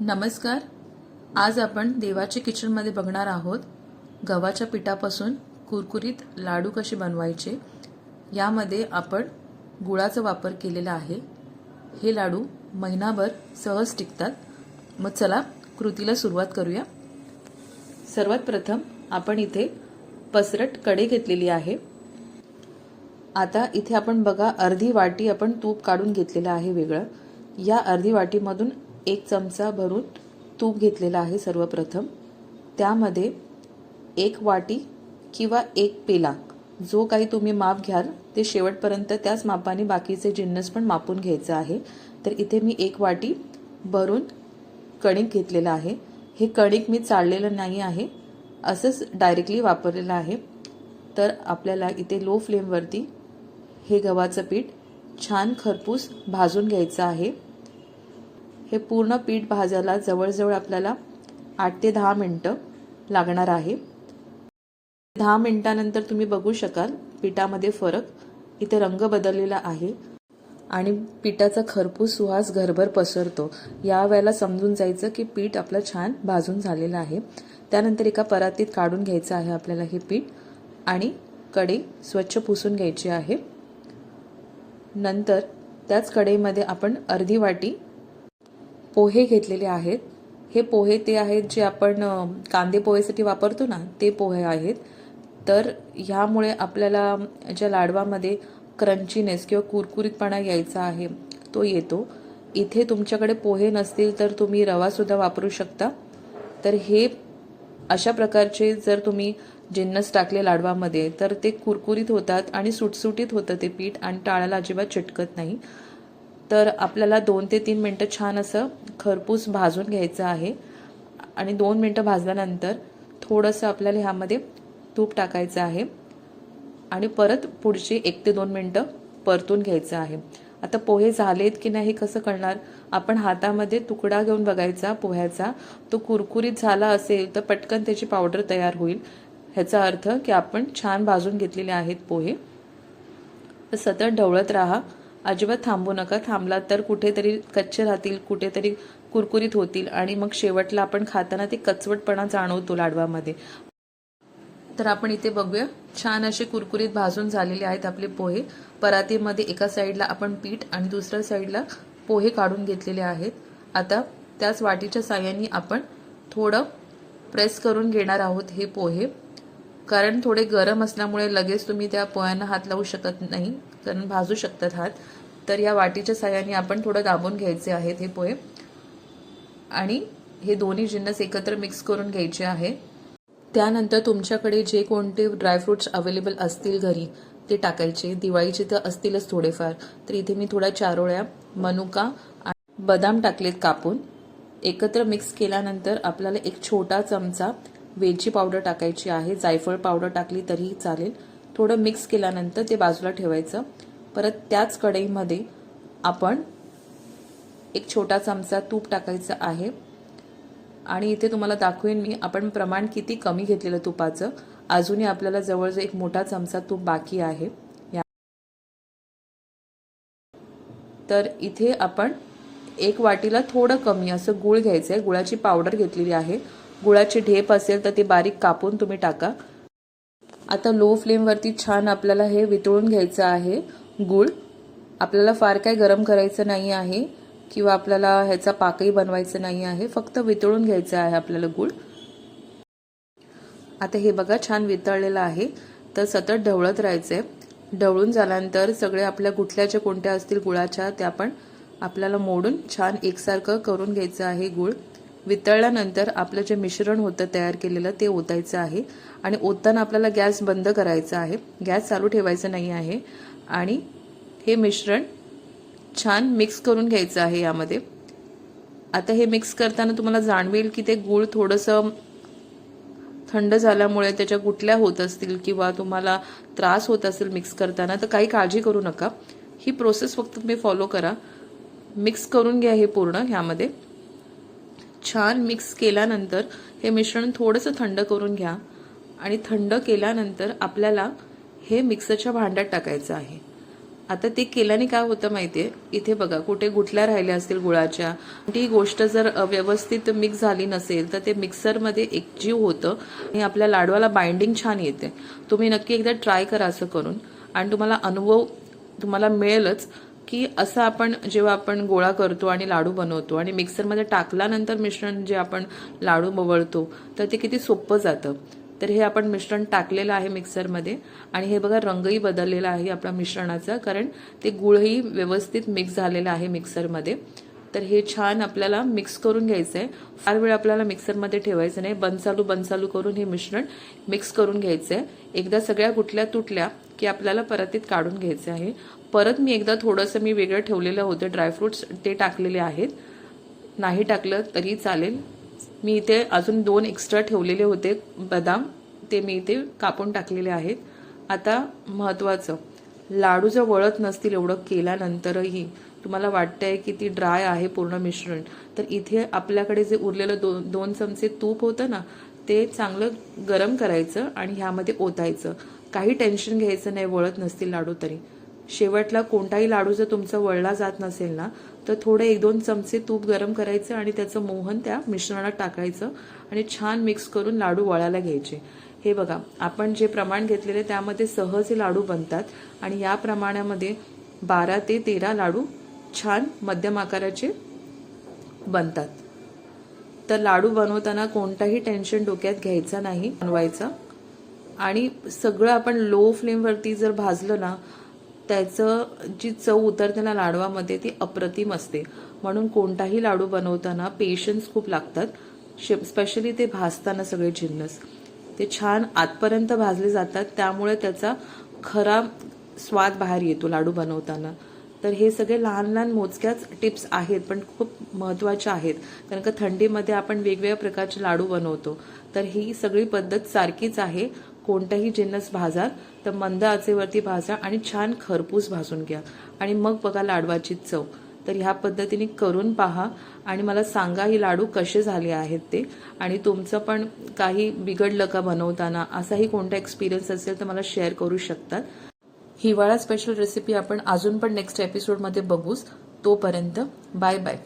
नमस्कार. आज आपण देवाच्या किचनमध्ये बघणार आहोत गव्हाच्या पिठापासून कुरकुरीत लाडू कसे बनवायचे यामध्ये आपण गुळाचा वापर केलेला आहे. हे लाडू महिनाभर सहज टिकतात. मग चला कृतीला सुरुवात करूया. सर्वात प्रथम आपण इथे पसरटकडे घेतलेली आहे. आता इथे आपण बघा अर्धी वाटी आपण तूप काढून घेतलेलं आहे वेगळं. या अर्धी वाटीमधून एक चमचा भरून तूप घेतलेला आहे सर्वप्रथम. त्यामध्ये एक वाटी किंवा एक पेला. जो काही तुम्ही माप घ्याल ते शेवटपर्यंत त्याच मापाने बाकीचे जिन्नस पण मापून घ्यायचं आहे. तर इथे मी एक वाटी भरून कणिक घेतलेलं आहे. हे कणिक मी चाळलेलं नाही आहे. असंच डायरेक्टली वापरलेलं आहे. तर आपल्याला इथे लो फ्लेमवरती हे गव्हाचं पीठ छान खरपूस भाजून घ्यायचं आहे. हे पूर्ण पीठ भाजायला जवळजवळ आपल्याला आठ ते दहा मिनटं लागणार आहे. दहा मिनटानंतर तुम्ही बघू शकाल पिठामध्ये फरक. इथे रंग बदललेला आहे आणि पिठाचा खरपूस सुहास घरभर पसरतो. या वेळेला समजून जायचं की पीठ आपलं छान भाजून झालेलं आहे. त्यानंतर एका परातीत काढून घ्यायचं आहे आपल्याला हे पीठ आणि कढई स्वच्छ पुसून घ्यायची आहे. नंतर त्याच कढईमध्ये आपण अर्धी वाटी पोहे घेतलेले आहेत. हे पोहे ते आहेत जे आपण कांदे पोहेसाठी वापरतो ना ते पोहे आहेत. तर ह्यामुळे आपल्याला ज्या लाडवामध्ये क्रंचीनेस किंवा कुरकुरीतपणा यायचा आहे तो येतो. इथे तुमच्याकडे पोहे नसतील तर तुम्ही रवासुद्धा वापरू शकता. तर हे अशा प्रकारचे जर तुम्ही जिन्नस टाकले लाडवामध्ये तर ते कुरकुरीत होतात आणि सुटसुटीत होतं ते पीठ आणि टाळाला अजिबात चिटकत नाही. तर आपल्याला दोन ते तीन मिनटं छान असं खरपूस भाजून घ्यायचं आहे. आणि दोन मिनटं भाजल्यानंतर थोडंसं आपल्याला ह्यामध्ये तूप टाकायचं आहे. आणि परत पुढची एक ते दोन मिनटं परतून घ्यायचं आहे. आता पोहे झालेत की नाही कसं कळणार? आपण हातामध्ये तुकडा घेऊन बघायचा पोह्याचा. तो कुरकुरीत झाला असेल तर पटकन त्याची पावडर तयार होईल. ह्याचा अर्थ की आपण छान भाजून घेतलेले आहेत पोहे. तर सतत ढवळत राहा. अजिबात थांबू नका. थांबला तर कुठेतरी कच्चे राहतील कुठेतरी कुरकुरीत होतील आणि मग शेवटला आपण खाताना ते कचवटपणा जाणवतो लाडवामध्ये. तर आपण इथे बघूया. छान असे कुरकुरीत भाजून झालेले आहेत आपले पोहे. परातीमध्ये एका साईडला आपण पीठ आणि दुसऱ्या साईडला पोहे काढून घेतलेले आहेत. आता त्याच वाटीच्या साह्याने आपण थोडं प्रेस करून घेणार आहोत हे पोहे. कारण थोडे गरम असल्यामुळे लगेच तुम्ही त्या पोह्यांना हात लावू शकत नाही कारण भाजू शकतात हात. तर या वाटीच्या साह्याने आपण थोडं दाबून घ्यायचे आहेत हे पोहे. आणि हे दोन्ही जिन्नस एकत्र मिक्स करून घ्यायचे आहे. त्यानंतर तुमच्याकडे जे कोणते ड्रायफ्रुट्स अवेलेबल असतील घरी ते टाकायचे. दिवाळीचे तर असतीलच थोडेफार. तर इथे मी थोड्या चारोळ्या मनुका आणि बदाम टाकलेत कापून. एकत्र मिक्स केल्यानंतर आपल्याला एक छोटा चमचा वेलची पावडर टाकायची आहे जायफळ पावडर टाकली तरीही चालेल. थोडं मिक्स केल्यानंतर ते बाजूला ठेवायचं. परत त्याच कढईमध्ये आपण एक छोटा चमचा तूप टाकायचं आहे. आणि इथे तुम्हाला दाखवेन मी आपण प्रमाण किती कमी घेतलेलं तुपाचं. अजूनही आपल्याला जवळजवळ एक मोठा चमचा तूप बाकी आहे. या तर इथे आपण एक वाटीला थोडं कमी असं गुळ घ्यायचं आहे गुळाची पावडर घेतलेली आहे. गुळाची ढेप असेल तर ते बारीक कापून तुम्ही टाका. आता लो फ्लेमवरती छान आपल्याला हे वितळून घ्यायचं आहे. गुळ. आपल्याला फार काय गरम करायचं नाही आहे किंवा आपल्याला ह्याचा पाकही बनवायचं नाही आहे. फक्त वितळून घ्यायचं आहे आपल्याला गुळ. आता हे बघा छान वितळलेलं आहे. तर सतत ढवळत राहायचं आहे ढवळून झाल्यानंतर सगळे आपल्या गुठल्याच्या कोणत्या असतील गुळाच्या त्या पण आपल्याला मोडून छान एकसारखं करून घ्यायचं आहे गुळ. वितळल्यानंतर आपलं जे मिश्रण होतं तयार केलेलं ते ओतायचं आहे. आणि ओतताना आपल्याला गॅस बंद करायचा आहे. गॅस चालू ठेवायचा नाही आहे. आणि हे मिश्रण छान मिक्स करून घ्यायचं आहे यामध्ये. आता हे मिक्स करताना तुम्हाला जाणवेल की ते गूळ थोडंसं थंड झाल्यामुळे त्याच्या गुटल्या होत असतील किंवा तुम्हाला त्रास होत असेल मिक्स करताना तर काही काळजी करू नका. ही प्रोसेस फक्त तुम्ही फॉलो करा. मिक्स करून घ्या हे पूर्ण ह्यामध्ये छान मिक्स केल्यानंतर हे मिश्रण थोडंसं थंड करून घ्या. आणि थंड केल्यानंतर आपल्याला हे मिक्सरच्या भांड्यात टाकायचं आहे. आता ते केल्याने काय होतं माहिती आहे इथे बघा कुठे गुठल्या राहिल्या असतील गुळाच्या ती गोष्ट जर व्यवस्थित मिक्स झाली नसेल तर ते मिक्सरमध्ये एकजीव होतं आणि आपल्या लाडवाला बाइंडिंग छान येते. तुम्ही नक्की एकदा ट्राय करा असं करून. आणि तुम्हाला अनुभव तुम्हाला मिळेलच. की असं आपण जेव्हा आपण गोळा करतो आणि लाडू बनवतो आणि मिक्सरमध्ये टाकल्यानंतर मिश्रण जे आपण लाडू बवळतो तर ते किती सोपं जातं. तर हे आपण मिश्रण टाकलेलं आहे मिक्सरमध्ये आणि हे बघा रंगही बदललेला आहे आपल्या मिश्रणाचा कारण ते गुळही व्यवस्थित मिक्स झालेलं आहे मिक्सरमध्ये. तर हे छान आपल्याला मिक्स करून घ्यायचं आहे फार वेळ आपल्याला मिक्सरमध्ये ठेवायचं नाही. बंद चालू बंद चालू करून हे मिश्रण मिक्स करून घ्यायचं आहे एकदा सगळ्या गुटल्या तुटल्या की आपल्याला परतीत काढून घ्यायचं आहे. परत मी एकदा थोडंसं मी वेगळं ठेवलेलं होतं. ड्रायफ्रुट्स ते टाकलेले आहेत. नाही टाकलं तरी चालेल. मी इथे अजून दोन एक्स्ट्रा ठेवलेले होते. बदाम ते मी इथे कापून टाकलेले आहेत. आता महत्त्वाचं लाडू जर वळत नसतील एवढं केल्यानंतरही. तुम्हाला वाटतंय की ती ड्राय आहे पूर्ण मिश्रण तर इथे आपल्याकडे जे उरलेलं दोन दोन चमचे तूप होतं ना ते चांगलं गरम करायचं आणि ह्यामध्ये ओतायचं. काही टेन्शन घ्यायचं नाही वळत नसतील लाडू तरी. शेवटला कोणताही लाडू जर तुमचा वळला जात नसेल ना तर थोडे एक दोन चमचे तूप गरम करायचं आणि त्याचं मोहन त्या मिश्रणात टाकायचं आणि छान मिक्स करून लाडू वळायला घ्यायचे. हे बघा आपण जे प्रमाण घेतलेले त्यामध्ये सहज हे लाडू बनतात आणि या प्रमाणामध्ये बारा ते तेरा लाडू छान मध्यम आकाराचे बनतात. तर लाडू बनवताना कोणताही टेन्शन डोक्यात घ्यायचा नाही बनवायचा. आणि सगळं आपण लो फ्लेमवरती जर भाजलं ना त्याचं जी चव उतरते ना लाडवामध्ये ती अप्रतिम असते. म्हणून कोणताही लाडू बनवताना पेशन्स खूप लागतात स्पेशली ते भाजताना सगळे जिन्नस ते छान आतपर्यंत भाजले जातात त्यामुळे त्याचा खरा स्वाद बाहेर येतो लाडू बनवताना. तर हे सगळे लहान लहान मोजक्याच टिप्स आहेत पण खूप महत्त्वाच्या आहेत. कारण का थंडीमध्ये आपण वेगवेगळ्या प्रकारचे लाडू बनवतो. तर ही सगळी पद्धत सारखीच आहे. कोणताही जिन्नस भाजा तर मंद आचेवरती भाजा आणि छान खरपूस भाजून घ्या. आणि मग बघा लाडवाची चव. तर ह्या पद्धतीने करून पहा आणि मला सांगा ही लाडू कसे झाले आहेत ते. आणि तुमचं पण काही बिघडलं का बनवताना? असाही कोणता एक्सपिरियन्स असेल तर मला शेअर करू शकतात. हिवाळा स्पेशल रेसिपी आपण अजून पण नेक्स्ट एपिसोडमध्ये बघूच. तोपर्यंत बाय बाय